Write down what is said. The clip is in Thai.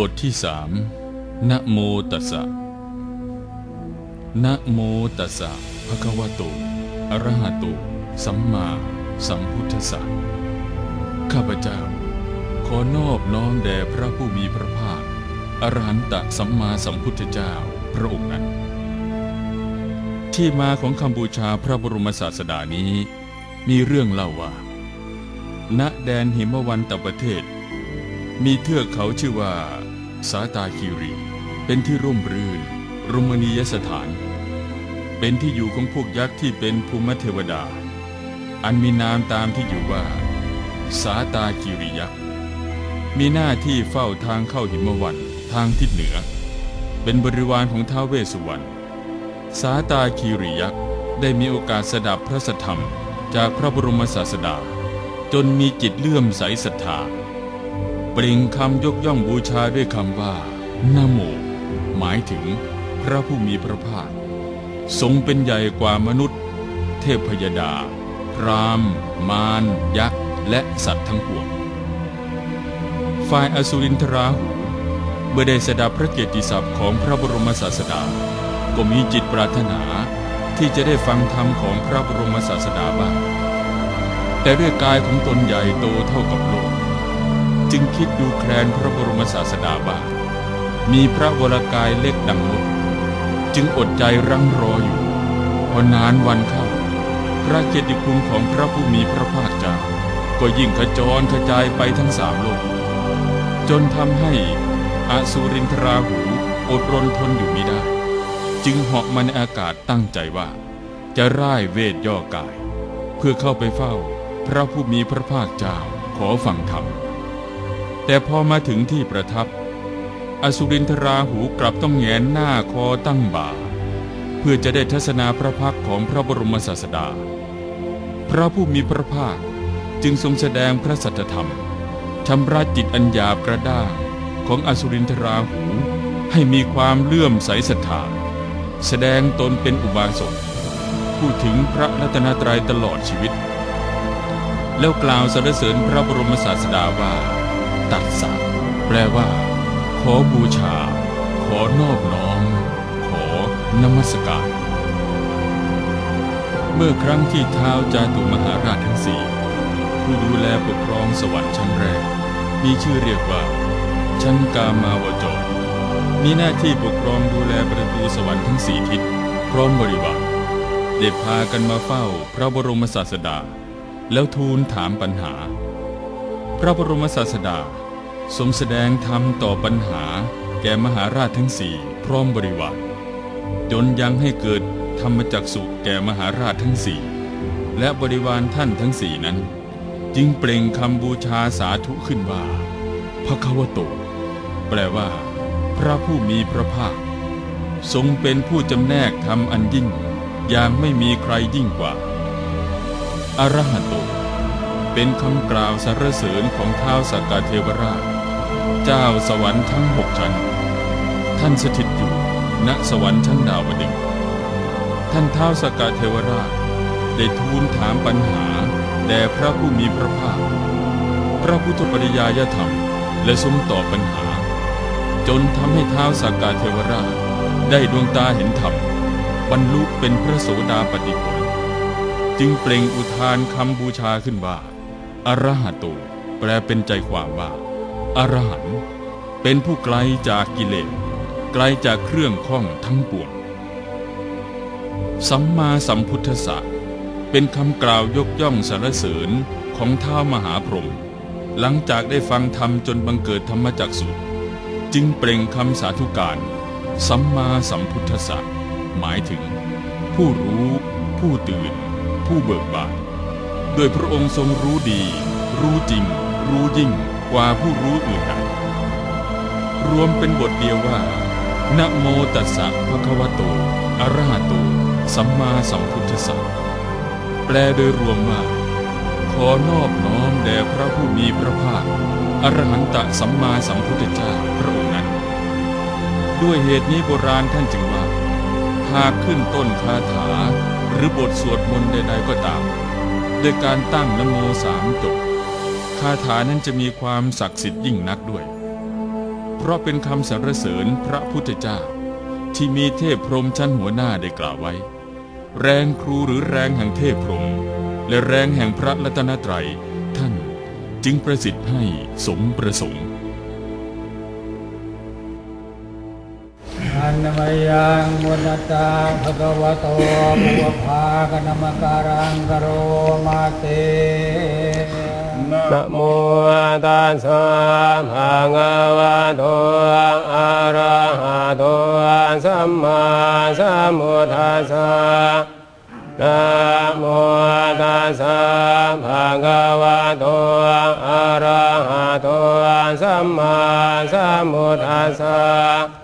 บทที่สามนะโมตัสสะนะโมตัสสะภะคะวะโตอะระหะโต สัมมาสัมพุทธัสสะข้าพเจ้า ขอนอบน้อมแด่พระผู้มีพระภาคอรหันตสัมมาสัมพุทธเจ้าพระองค์นั้น ที่มาของคำบูชาพระบรมศาสดานี้ มีเรื่องเล่าว่า ณแดนหิมวันตประเทศ มีเทือกเขาชื่อว่า สาตาคีรี เป็นที่ร่มรื่นรมณียสถาน เป็นที่อยู่ของพวกยักษ์ที่เป็นภูมิเทวดา อันมีนามตามที่อยู่ว่า สาตาคีรียักษ์ มีหน้าที่เฝ้าทางเข้าหิมวันทางทิศเหนือ เป็นบริวารของท้าวเวสสุวรรณ สาตาคีรียักษ์ได้มีโอกาสสดับพระสธรรมจากพระบรมศาสดา จนมีจิตเลื่อมใสศรัทธา เปล่งคำยกย่องบูชาด้วยคำว่านะโมหมายถึงพระผู้มีพระภาคทรงเป็นใหญ่กว่ามนุษย์ เทพพยดา พรามมารยักษ์ และสัตว์ทั้งปวงฝ่ายอสุรินทราหูเมื่อได้สดับพระเกียรติศัพท์ของพระบรมศาสดา ก็มีจิตปรารถนาที่จะได้ฟังธรรมของพระบรมศาสดาบ้าง แต่ด้วยกายของตนใหญ่โตเท่ากับโลก จึงคิดดูแคลนพระบรมศาสดาบ้างมีพระวรกายเล็กดังมด จึงอดใจรังรออยู่ พอนานวันเข้า พระเกียรติคุณของพระผู้มีพระภาคเจ้าก็ยิ่งขจรกระจายไปทั้งสามโลก จนทำให้อสุรินทราหูอดรนทนอยู่ไมิได้ จึงเหาะมาในอากาศตั้งใจว่า จะร่ายเวทย่อกาย เพื่อเข้าไปเฝ้า พระผู้มีพระภาคเจ้าขอฟังธรรม แต่พอมาถึงที่ประทับ อสุรินทราหูกลับต้องแงนหน้าคอตั้งบ่า เพื่อจะได้ทัศนาพระพักของพระบรมศาสดา พระผู้มีพระภาคจึงทรงแสดงพระสัจธรรมชำระจิตอัญญากระด้างของอสุรินทราหูให้มีความเลื่อมใสศรัทธาแสดงตนเป็นอุบาสกพูดถึงพระรัตนตรัยตลอดชีวิต แล้วกล่าวสรรเสริญพระบรมศาสดาว่า ตัดสะแปลว่า ขอบูชา ขอนอบน้อม ขอนมัสการ เมื่อครั้งที่เท้าวจาตุมหาราชทั้งสี่ผู้ดูแลปกครองสวรรค์ชั้นแรก มีชื่อเรียกว่า ชั้นกามาวจรมีหน้าที่ปกครองดูแลประตูสวรรค์ทั้งสี่ทิศ พร้อมบริวารได้พากันมาเฝ้าพระบรมศาสดา แล้วทูลถามปัญหา พระบรมศาสดา ทรงแสดงธรรมต่อปัญหาแก่มหาราชทั้งสี่พร้อมบริวารจนยังให้เกิดธรรมจักสุแก่มหาราชทั้งสี่และบริวารท่านทั้งสี่นั้น จึงเปล่งคำบูชาสาธุขึ้นว่าพระควโต แปลว่า พระผู้มีพระภาค ทรงเป็นผู้จำแนกธรรมอันยิ่งอย่างไม่มีใครยิ่งกว่า อรหันโต เป็นคำกล่าวสรรเสริญของท้าวสักกะเทวราช เจ้าสวรรค์ทั้งหกชั้น ท่านสถิตอยู่ณสวรรค์ชั้นดาวดึงท่านท้าวสักกะเทวราช ได้ทูลถามปัญหาแด่พระผู้มีพระภาค พระพุทธปริยายธรรมและทรงตอบปัญหา จนทำให้ท้าวสักกะเทวราช ได้ดวงตาเห็นธรรมบรรลุเป็นพระโสดาปติผลจึงเปล่งอุทานคำบูชาขึ้นว่า อรหัตโตแปลเป็นใจความว่าอรหันต์เป็นผู้ไกลจากกิเลสไกลจากเครื่องข้องทั้งปวงสัมมาสัมพุทธะเป็นคำกล่าวยกย่องสรรเสริญของท้าวมหาพรหมหลังจากได้ฟังธรรมจนบังเกิดธรรมจักสุจึงเปล่งคำสาธุการ สัมมาสัมพุทธะหมายถึง ผู้รู้ ผู้ตื่น ผู้เบิกบาน โดยพระองค์ทรงรู้ดี รู้จริง รู้ยิ่งกว่าผู้รู้อื่นใดรวมเป็นบทเดียวว่านะโมตัสสะภะคะวะโตอะระหะโต สัมมาสัมพุทธัสสะแปลโดยรวมว่า ขอนอบน้อมแด่พระผู้มีพระภาคอรหันตสัมมาสัมพุทธเจ้าพระองค์นั้น ด้วยเหตุนี้โบราณท่านจึงว่า หากขึ้นต้นคาถาหรือบทสวดมนต์ใด ๆ ก็ตาม โดยการตั้งนโมสามจบคาถานั้นจะมีความศักดิ์สิทธิ์ยิ่งนักด้วย เพราะเป็นคำสรรเสริญพระพุทธเจ้า ที่มีเทพพรหมชั้นหัวหน้าได้กล่าวไว้ แรงครูหรือแรงแห่งเทพพรหมและแรงแห่งพระรัตนตรัย ท่านจึงประสิทธิ์ให้สมประสงค์ นนมยังมุนตาภะคะวะโตภวภาคณมการังกโรมาเตนะโมตัสสะภะคะวะโตอะระหะโตสัมมาสัมพุทธัสสะนะโมตัสสะภะคะวะโตอะระหะโตสัมมาสัมพุทธัสสะ